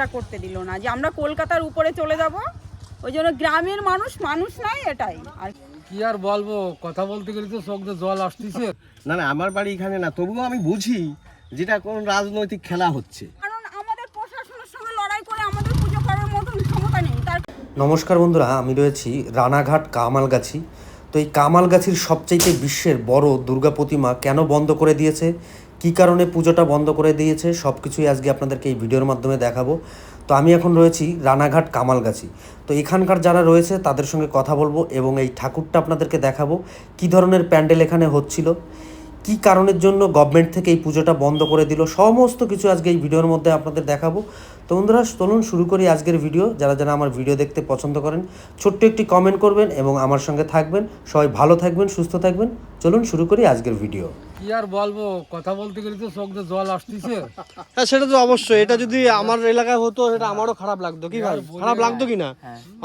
টা করতে দিল না যে আমরা কলকাতার উপরে চলে যাব। ওই জন্য গ্রামের মানুষ মানুষ নাই এটাই। আর কি আর বলব কথা বলতে গেলে তো চোখ দিয়ে জল আসতেছে। না না আমার বাড়ি এখানে না তবুও আমি বুঝি যেটা কোন রাজনৈতিক খেলা হচ্ছে। কারণ আমাদের প্রশাসনের সঙ্গে লড়াই করে আমাদের পুজো করার মতন ক্ষমতা নেই। তার নমস্কার বন্ধুরা আমি রয়েছি রানাঘাট কামালগাছি। তো এই কামালগাছির সবচাইতে বিশ্বের বড় দুর্গা প্রতিমা কেন বন্ধ করে দিয়েছে? কী কারণে পুজোটা বন্ধ করে দিয়েছে সব কিছুই আজকে আপনাদেরকে এই ভিডিওর মাধ্যমে দেখাবো। তো আমি এখন রয়েছি রানাঘাট কামালগাছি। তো এখানকার যারা রয়েছে, তাদের সঙ্গে কথা বলব এবং এই ঠাকুরটা আপনাদেরকে দেখাবো, কী ধরনের প্যান্ডেল এখানে হচ্ছিল, কি কারণের জন্য গভর্নমেন্ট থেকে এই পুজোটা বন্ধ করে দিল, সমস্ত কিছু আজকে এই ভিডিওর মধ্যে আপনাদের দেখাবো। তো বন্ধুরা, চলুন শুরু করি আজকের ভিডিও। যারা যারা আমার ভিডিও দেখতে পছন্দ করেন, ছোট্ট একটি কমেন্ট করবেন এবং আমার সঙ্গে থাকবেন। সবাই ভালো থাকবেন, সুস্থ থাকবেন। চলুন শুরু করি আজকের ভিডিও। কি আর বলব? কথা বলতে গেলে তো চোখ জল আসতেছে। হ্যাঁ সেটা তো অবশ্যই। এটা যদি আমার এলাকায় হতো সেটা আমারও খারাপ লাগতো। কি ভাই? খারাপ লাগতো কি না?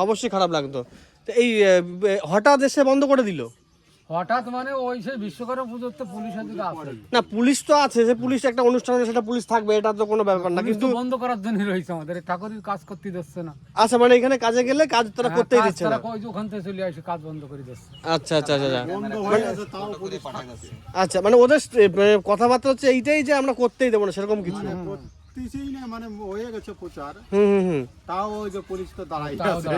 অবশ্যই খারাপ লাগতো। তো এই হঠাৎ এসে বন্ধ করে দিল? হঠাৎ মানে ওই সেই বিশ্বকর্মা পুজোর তো পুলিশের দিকে আসে না পুলিশ তো আছে যে পুলিশ একটা অনুষ্ঠান আছে, সেটা পুলিশ থাকবে এটা তো কোনো ব্যাপার না কিন্তু বন্ধ করার জন্য রয়েছে আমাদের ঠাকুরের কাজ করতে দিচ্ছে না। আচ্ছা মানে এখানে কাজে গেলে কাজ তারা হ্যাঁ, করতেই দিচ্ছে না। কই ওখান থেকে চলে আসে কাজ বন্ধ করে দিচ্ছে। আচ্ছা আচ্ছা আচ্ছা আচ্ছা। আচ্ছা মানে ওদের মানে কথাবার্তা হচ্ছে এইটাই যে আমরা করতেই দেবো না সেরকম কিছু। করতেছেই না মানে হয়ে গেছে প্রচার। হুম হুম হুম। তাও ওই যে পুলিশ তো দাঁড়াই আছে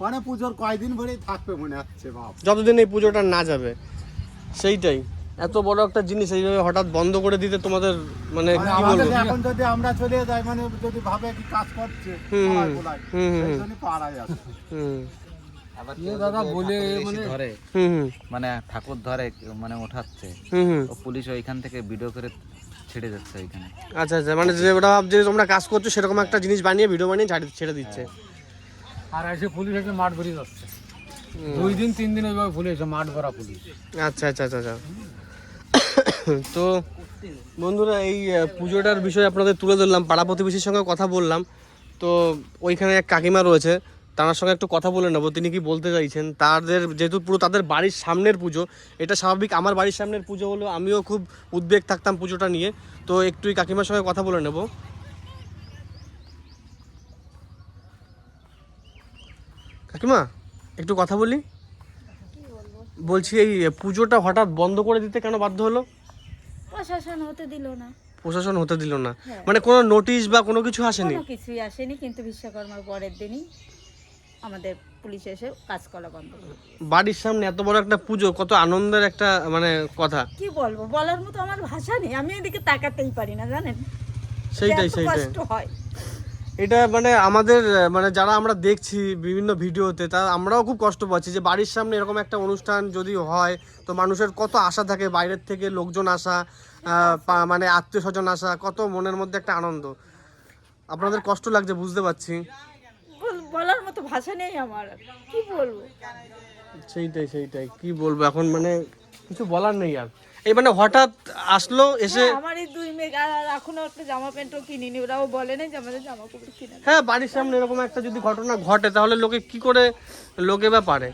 মানে পুজোর কয়দিন ভরেই থাকবে মনে হচ্ছে বাপ যতদিন এই পুজোটা না যাবে সেইটাই। এত বড় একটা জিনিস এইভাবে হঠাৎ বন্ধ করে দিতে তোমাদের মানে মানে কি বলব? এখন যদি আমরা চলে যাই মানে যদি ভাবে কি কাজ করছে পাড়ায় আছে হুম দাদা বলে মানে ধরে হুম হুম। মানে ঠাকুর ধরে মানে ওঠাচ্ছে। হুম হুম। পুলিশ ওইখান থেকে ভিডিও করে ছেড়ে যাচ্ছে ওইখানে আচ্ছা আচ্ছা মানে যে ওটা ভাবছে তোমরা কাজ করছ সেরকম একটা জিনিস বানিয়ে ভিডিও বানিয়ে ছাড়ে- ছেড়ে দিচ্ছে। আর এসে পুলিশ এসে মাঠ ভরে যাচ্ছে। দুই দিন তিন দিন ওইভাবে পুলিশ এসে মাঠ ভরা পুলিশ। আচ্ছা আচ্ছা আচ্ছা আচ্ছা। তো বন্ধুরা এই পুজোটার বিষয়ে আপনাদের তুলে ধরলাম পাড়া প্রতিবেশীর সঙ্গে কথা বললাম। তো ওইখানে এক কাকিমা রয়েছে তার সঙ্গে একটু কথা বলে নেব। তিনি কি বলতে চাইছেন? তাদের যেহেতু পুরো তাদের বাড়ির সামনের পুজো এটা স্বাভাবিক আমার বাড়ির সামনের পুজো হলো আমিও খুব উদ্বেগ থাকতাম পুজোটা নিয়ে। তো একটু কাকিমার সঙ্গে কথা বলে নেব। কাকিমা একটু কথা বলি? বলছি এই পুজোটা হঠাৎ বন্ধ করে দিতে কেন বাধ্য হলো? প্রশাসন হতে দিল না। প্রশাসন হতে দিল না। মানে কোনো নোটিশ বা কোনো কিছু আসেনি? কিছুই আসেনি কিন্তু বিশ্বকর্মার পরের দিনই আমাদের পুলিশ এসে কাজ করা বন্ধ বাড়ির সামনে এত বড় একটা পুজো কত আনন্দের একটা মানে কথা। কি বলব? বলার মতো আমার ভাষা নেই। আমি এদিকে তাকাতেই পারি না জানেন? সেইটাই সেইটাই। কষ্ট হয়। এটা মানে আমাদের মানে যারা আমরা দেখছি বিভিন্ন ভিডিওতে তা আমরাও খুব কষ্ট পাচ্ছি যে বাড়ির সামনে এরকম একটা অনুষ্ঠান যদি হয় তো মানুষের কত আশা থাকে বাইরের থেকে লোকজন আসা মানে আত্মীয় স্বজন আসা কত মনের মধ্যে একটা আনন্দ। আপনাদের কষ্ট লাগছে বুঝতে পারছি। বলার মতো ভাষা নেই আমার কি বলব? সেইটাই সেইটাই। কি বলব? এখন মানে কিছু বলার নেই আর। এই মানে হঠাৎ আসলো এসে হ্যাঁ, আমার এই দুই মেয়ে আর এখনও একটা জামা প্যান্টও কিনিনি। ওরাও বলে নাই যে আমাদের জামা কাপড় কিনে হ্যাঁ বাড়ির সামনে এরকম একটা যদি ঘটনা ঘটে তাহলে লোকে কি করে লোকে বা পারে?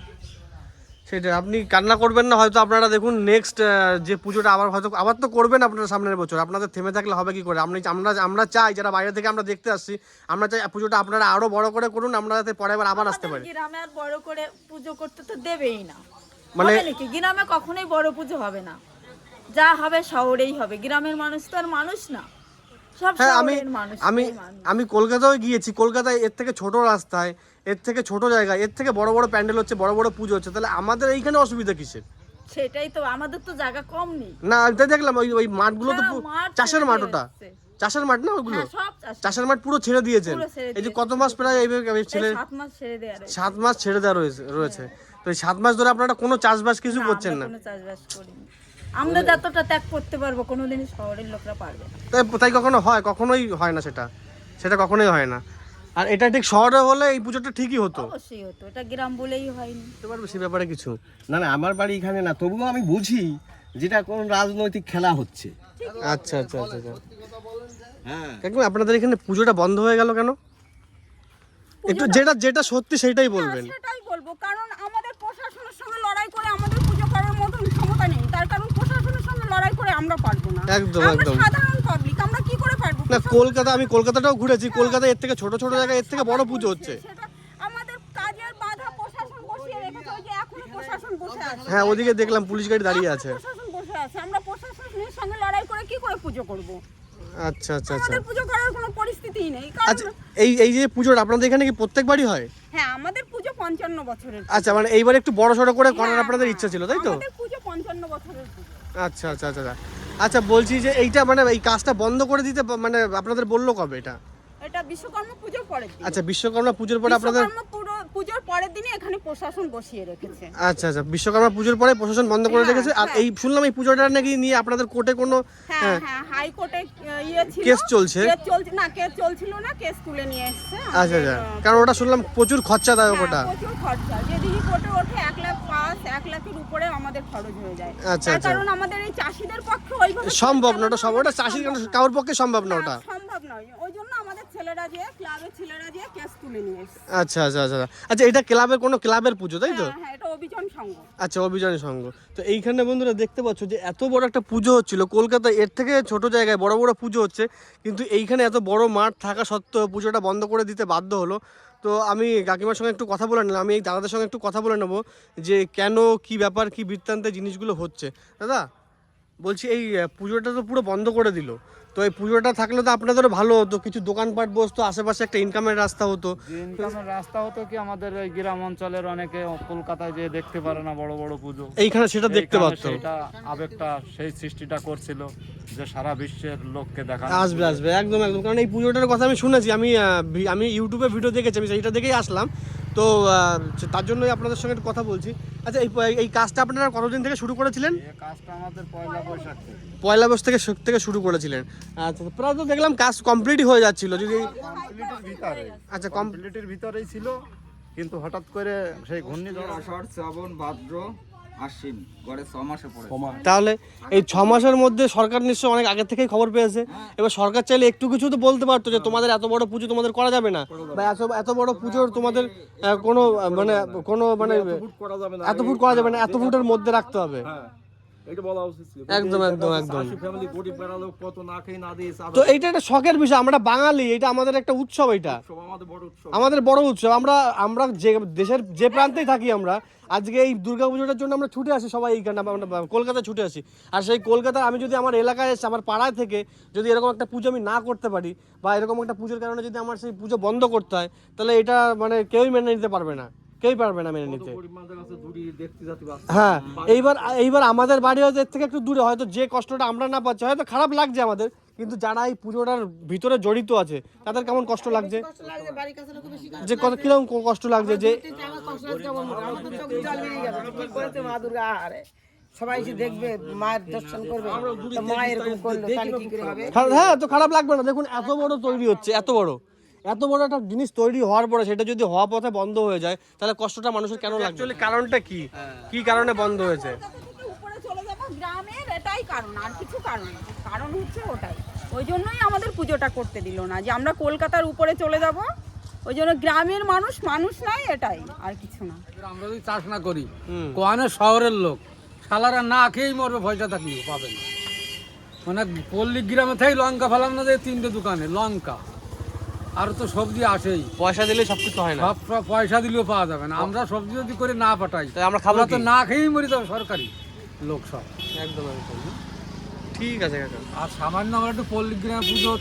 সেটা আপনি কান্না করবেন না হয়তো আপনারা দেখুন নেক্সট যে পুজোটা আবার হয়তো আবার তো করবেন আপনারা সামনের বছর আপনাদের থেমে থাকলে হবে কি করে? আপনি আমরা আমরা চাই যারা বাইরে থেকে আমরা দেখতে আসছি আমরা চাই পুজোটা আপনারা আরও বড় করে করুন আমরা যাতে পরের বার আবার আসতে পারি। গ্রামে আর বড় করে পুজো করতে তো দেবেই না। মানে- নাকি? গ্রামে কখনোই বড় পুজো হবে না। যা হবে শহরেই হবে। গ্রামের মানুষ তো আর মানুষ না। হ্যাঁ আমি আমি আমি কলকাতায় গিয়েছি। কলকাতায় এর থেকে ছোট রাস্তায় এর থেকে ছোট জায়গায় এর থেকে বড় বড় প্যান্ডেল হচ্ছে বড় বড় পুজো হচ্ছে। তাহলে আমাদের এইখানে অসুবিধা কিসের? সেটাই তো আমাদের তো জায়গা কম নেই। না আমি তাই দেখলাম ওই ওই মাঠগুলো তো হ্যাঁ, চাষের মাঠ ওটা চাষের মাঠ না ওগুলো? হ্যাঁ চাষ চাষের মাঠ পুরো ছেড়ে দিয়েছেন। এই যে কত মাস প্রায় এইভাবে এই ছেলে সাত মাস ছেড়ে দেওয়া রয়েছে। সাত মাস ছেড়ে দেওয়া রয়েছে। রয়েছে তো এই সাত মাস ধরে আপনারা কোনো চাষবাস কিছু করছেন না? আমরা যতটা ত্যাগ করতে পারব কোনোদিনই শহরের লোকরা পারবে না। তাই তাই কখনো হয়? কখনোই হয় না সেটা। সেটা কখনোই হয় না। আর এটা ঠিক শহরে হলে এই পুজোটা ঠিকই হতো। অবশ্যই হতো। এটা গ্রাম বলেই হয়নি। বুঝতে পারবে সে ব্যাপারে কিছু। না না আমার বাড়ি এখানে না তবুও আমি বুঝি যেটা কোন রাজনৈতিক খেলা হচ্ছে। আচ্ছা আচ্ছা আচ্ছা আচ্ছা। হ্যাঁ। কাকিমা আপনাদের এখানে পুজোটা বন্ধ হয়ে গেল কেন? একটু যেটা যেটা সত্যি সেটাই বলবেন। সেটাই বলব। কারণ আমাদের প্রশাসনের সঙ্গে লড়াই করে আমাদের পুজো করার মতন ক্ষমতা নেই তার কারণ প্রশাসনের সঙ্গে লড়াই করে আমরা পারব না। একদম, একদম। সাধারণ পাবলিক আমরা কি করে পারব? না কলকাতা আমি কলকাতাটাও ঘুরেছি। কলকাতা এর থেকে ছোট ছোট জায়গায় এর থেকে বড় পুজো হচ্ছে। আমাদের কাজের বাধা প্রশাসন বসিয়ে রেখেছে ওই যে এখনও প্রশাসন বসে আছে। হ্যাঁ ওদিকে দেখলাম পুলিশ গাড়ি দাঁড়িয়ে আছে। প্রশাসন বসে আছে। আমরা প্রশাসনের সঙ্গে লড়াই করে কি করে পুজো করব? আচ্ছা আচ্ছা আচ্ছা। আমাদের পুজো করার কোনো পরিস্থিতিই নেই আচ্ছা এই এই যে পুজোটা আপনাদের এখানে কি প্রত্যেক বাড়ি হয়? হ্যাঁ আমাদের পুজো পঞ্চান্ন বছরের আচ্ছা মানে এইবার একটু বড় সড়ো করে করার হ্যাঁ, আপনাদের হ্যাঁ, ইচ্ছা ছিল তাই তো? আমাদের পুজো পঞ্চান্ন বছরের পুজো। আচ্ছা আচ্ছা আচ্ছা আচ্ছা। আচ্ছা বলছি যে এইটা মানে এই কাজটা বন্ধ করে দিতে মানে আপনাদের বলল কবে এটা এটা বিশ্বকর্মা পুজোর পরে আচ্ছা বিশ্বকর্মা পুজোর পরে আপনাদের পুজোর পরের দিনে এখানে প্রশাসন বসিয়ে রেখেছে। আচ্ছা আচ্ছা। বিশ্বকর্মা পুজোর পরে প্রশাসন বন্ধ করে হ্যাঁ, রেখেছে। আর হ্যাঁ। এই শুনলাম এই পুজোটা নাকি নিয়ে আপনাদের কোর্টে কোনো হ্যাঁ হ্যাঁ। হাইকোর্টে ইয়ে ছিল। কেস চলছে? কেস চলছে না কেস চলছিল না কেস তুলে নিয়ে এসেছে আচ্ছা আচ্ছা। কারণ ওটা শুনলাম প্রচুর খরচাদায়ক হ্যাঁ, ওটা। প্রচুর খরচা। যেদিনই কোর্টে ওঠে এক লাখ পাঁচ এক লাখের উপরে আমাদের খরচ হয়ে যায়। আচ্ছা, আচ্ছা। কারণ আমাদের এই চাষিদের পক্ষে ওইভাবে সম্ভব না ওটা সব ওটা চাষির সম্ভব। কারোর পক্ষে সম্ভব না ওটা। হ্যাঁ, সম্ভব নয়। ছেলেরা যে ক্লাবের ছেলেরা যে কেস তুলে নিয়ে এসেছে। আচ্ছা আচ্ছা আচ্ছা আচ্ছা। এটা ক্লাবের কোনো ক্লাবের পুজো তাই তো? হ্যাঁ হ্যাঁ এটা অভিযান সংঘ। আচ্ছা অভিযান সংঘ। তো এইখানে বন্ধুরা দেখতে পাচ্ছ যে এত বড় একটা পুজো হচ্ছিল। কলকাতায় এর থেকে ছোট জায়গায় বড় বড় পুজো হচ্ছে কিন্তু এইখানে এত বড় মাঠ থাকা সত্ত্বেও পুজোটা বন্ধ করে দিতে বাধ্য হলো। তো আমি কাকিমার সঙ্গে একটু কথা বলে নিলাম আমি এই দাদাদের সঙ্গে একটু কথা বলে নেব যে কেন কি ব্যাপার কি বৃত্তান্তে জিনিসগুলো হচ্ছে। দাদা বলছি এই পুজোটা তো পুরো বন্ধ করে দিল। তো এই পুজোটা থাকলে তো আপনাদেরও ভালো হতো। কিছু দোকানপাট বসতো আশেপাশে একটা ইনকামের রাস্তা হতো। ইনকামের রাস্তা হতো কি আমাদের এই গ্রাম অঞ্চলের অনেকে কলকাতায় যে দেখতে পারে না বড় বড় পুজো। এইখানে সেটা দেখতে পারতো। সেটা আবেগটা সেই সৃষ্টিটা করছিল যে সারা বিশ্বের লোককে দেখা আসবে আসবে একদম একদম। কারণ এই পুজোটার কথা আমি শুনেছি আমি আমি ইউটিউবে ভিডিও দেখেছি আমি সেইটা দেখেই আসলাম। তো তার জন্যই আপনাদের সঙ্গে একটু কথা বলছি। আচ্ছা এই এই কাজটা আপনারা কতদিন থেকে শুরু করেছিলেন? কাজটা আমাদের পয়লা বৈশাখ পয়লা বছর থেকে থেকে শুরু করেছিলেন। আচ্ছা প্রায় তো দেখলাম কাজ কমপ্লিটই হয়ে যাচ্ছিল যদি কমপ্লিটের ভিতরে আচ্ছা কম কমপ্লিটের ভিতরেই ছিল কিন্তু হঠাৎ করে সেই ঘূর্ণিঝড় আষাঢ় শ্রাবণ ভাদ্র আশ্বিন গড়ে ছ মাসে পড়ে তাহলে এই ছ মাসের মধ্যে সরকার নিশ্চয়ই অনেক আগে থেকেই খবর পেয়েছে। এবার সরকার চাইলে একটু কিছু তো বলতে পারতো যে তোমাদের এত বড় পুজো তোমাদের করা যাবে না। বা এত এত বড় পুজোর তোমাদের কোনো মানে কোনো মানে এত ফুট করা যাবে না এত ফুটের মধ্যে রাখতে হবে। হ্যাঁ। এটা বলা উচিত ছিল। একদম, একদম, একদম। ফ্যামিলি গরিব বেড়া লোক কত না খেয়ে না দিয়ে তো এইটা একটা শখের বিষয় আমরা বাঙালি এটা আমাদের একটা উৎসব এটা আমাদের বড় উৎসব। আমাদের বড় উৎসব আমরা আমরা যে দেশের যে প্রান্তেই থাকি আমরা আজকে এই দুর্গা পুজোটার জন্য আমরা ছুটে আসি সবাই এইখানে আমরা কলকাতায় ছুটে আসি। আর সেই কলকাতায় আমি যদি আমার এলাকায় এসে আমার পাড়ায় থেকে যদি এরকম একটা পুজো আমি না করতে পারি বা এরকম একটা পুজোর কারণে যদি আমার সেই পুজো বন্ধ করতে হয় তাহলে এটা মানে কেউই মেনে নিতে পারবে না। কেউই পারবে না মেনে নিতে। হ্যাঁ এইবার এইবার আমাদের বাড়ি হয়তো এর থেকে একটু দূরে হয়তো যে কষ্টটা আমরা না পাচ্ছি হয়তো খারাপ লাগছে আমাদের কিন্তু যারা এই পুজোটার ভিতরে জড়িত আছে তাদের কেমন কষ্ট লাগছে? যে কত কীরকম কষ্ট লাগছে যে সবাই এসে দেখবে মায়ের দর্শন করবে। মা এরকম করল তাহলে কি করে হবে? হ্যাঁ তো খারাপ লাগবে না দেখুন এত বড় তৈরি হচ্ছে এত বড়। এত বড় একটা জিনিস তৈরি হওয়ার পরে সেটা যদি হওয়া পথে বন্ধ হয়ে যায় তাহলে কষ্টটা মানুষের কেন লাগছে অ্যাকচুয়ালি কারণটা কি? কি কারণে বন্ধ হয়েছে? উপরে চলে যাব? গ্রামের এটাই কারণ আর কিছু কারণ কারণ হচ্ছে ওটাই। ওই জন্যই আমাদের পুজোটা করতে দিল না যে আমরা কলকাতার উপরে চলে যাব। ওই জন্য গ্রামের মানুষ মানুষ নাই এটাই আর কিছু না। আমরা যদি চাষ না করি। শহরের লোক শালারা না খেয়েই মরবে পয়সা থাকলেও পাবে না। মানে পল্লী গ্রামে থেকে লঙ্কা ফেলাম না যে তিনটে দোকানে লঙ্কা। আর তো সবজি আসেই। পয়সা দিলে সবকিছু হয় না। সব পয়সা দিলেও পাওয়া যাবে না। আমরা সবজি যদি করে না পাঠাই তাই আমরা খাব তো না খেয়েই মরে যাবে সরকারি লোক সব। একদম ঠিক আছে কাকা। আর সামান্য আমরা একটু পল্লী গ্রামে পুজো